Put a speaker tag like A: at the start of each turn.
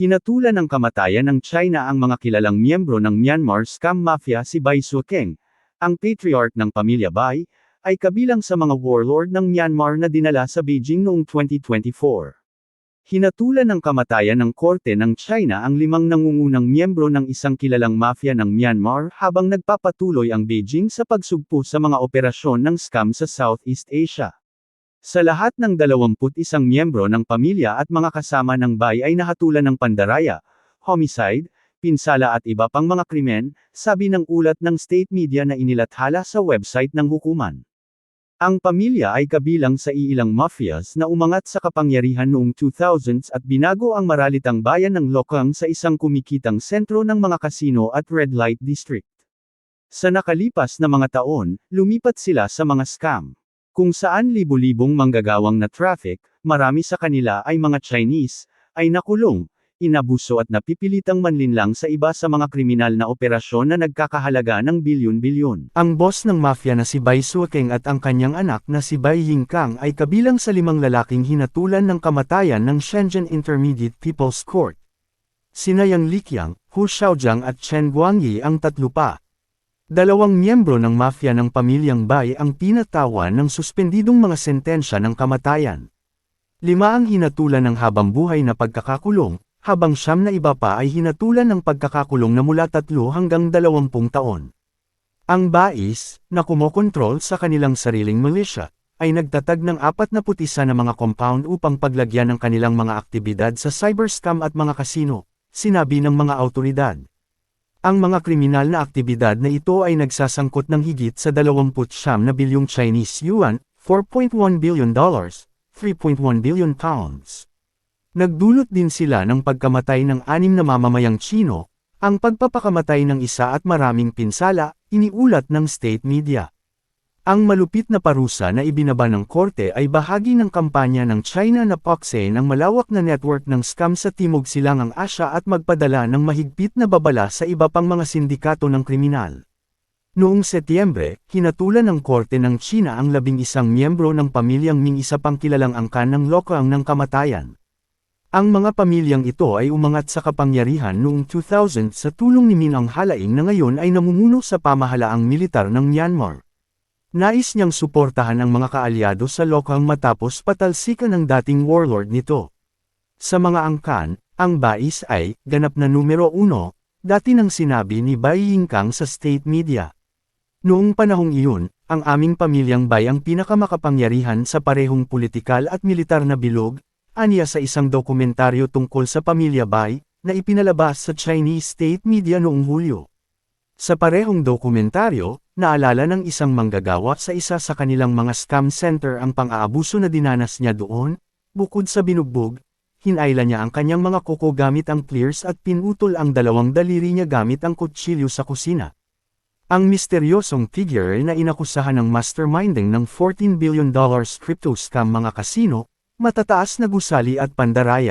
A: Hinatulan ng kamatayan ng China ang mga kilalang miyembro ng Myanmar scam mafia si Bai Suokeng, ang patriarch ng pamilya Bai, ay kabilang sa mga warlord ng Myanmar na dinala sa Beijing noong 2024. Hinatulan ng kamatayan ng korte ng China ang limang nangungunang miyembro ng isang kilalang mafia ng Myanmar habang nagpapatuloy ang Beijing sa pagsugpo sa mga operasyon ng scam sa Southeast Asia. Sa lahat ng 21 miyembro ng pamilya at mga kasama ng Bai ay nahatulan ng pandaraya, homicide, pinsala at iba pang mga krimen, sabi ng ulat ng state media na inilathala sa website ng hukuman. Ang pamilya ay kabilang sa iilang mafias na umangat sa kapangyarihan noong 2000s at binago ang maralitang bayan ng Lokang sa isang kumikitang sentro ng mga kasino at red light district. Sa nakalipas na mga taon, lumipat sila sa mga scam. Kung saan libu-libong manggagawang na traffic, marami sa kanila ay mga Chinese, ay nakulong, inabuso at napipilitang manlinlang sa iba sa mga kriminal na operasyon na nagkakahalaga ng bilyon-bilyon. Ang boss ng mafia na si Bai Suokeng at ang kanyang anak na si Bai Yingkang ay kabilang sa limang lalaking hinatulan ng kamatayan ng Shenzhen Intermediate People's Court. Sina Yang Liqiang, Hu Xiaojiang at Chen Guangyi ang tatlo pa. Dalawang miyembro ng mafia ng pamilyang Bai ang pinatawan ng suspendidong mga sentensya ng kamatayan. Lima ang hinatulan ng habang buhay na pagkakakulong, habang siyam na iba pa ay hinatulan ng pagkakakulong na mula tatlo hanggang dalawampung taon. Ang bais, na kumokontrol sa kanilang sariling militia, ay nagtatag ng 41 na mga compound upang paglagyan ng kanilang mga aktibidad sa cyberscam at mga kasino, sinabi ng mga autoridad. Ang mga kriminal na aktibidad na ito ay nagsasangkot ng higit sa 29 na bilyong Chinese yuan, $4.1 billion, 3.1 billion pounds. Nagdulot din sila ng pagkamatay ng anim na mamamayang Chino, ang pagpapakamatay ng isa at maraming pinsala, iniulat ng state media. Ang malupit na parusa na ibinaba ng korte ay bahagi ng kampanya ng China na pakse ng malawak na network ng scam sa Timog Silangang Asya at magpadala ng mahigpit na babala sa iba pang mga sindikato ng kriminal. Noong Setyembre, hinatulan ng korte ng China ang labing isang miyembro ng pamilyang Ming isa pang kilalang angkan ng lokang ng kamatayan. Ang mga pamilyang ito ay umangat sa kapangyarihan noong 2000 sa tulong ni Min Aung Hlaing na ngayon ay namumuno sa pamahalaang militar ng Myanmar. Nais niyang suportahan ang mga kaalyado sa lokal matapos patalsikan ng dating warlord nito. Sa mga angkan, ang Bais ay, ganap na numero uno, dati nang sinabi ni Bai Yingkang sa state media. Noong panahong iyon, ang aming pamilyang Bai ang pinakamakapangyarihan sa parehong politikal at militar na bilog, aniya sa isang dokumentaryo tungkol sa pamilya Bai, na ipinalabas sa Chinese state media noong Hulyo. Sa parehong dokumentaryo, naalala ng isang manggagawa sa isa sa kanilang mga scam center ang pang-aabuso na dinanas niya doon, bukod sa binugbog, hinayla niya ang kanyang mga kuko gamit ang clears at pinutol ang dalawang daliri niya gamit ang kutsilyo sa kusina. Ang misteryosong figure na inakusahan ng masterminding ng $14 billion crypto scam mga kasino, matataas na gusali at pandaraya.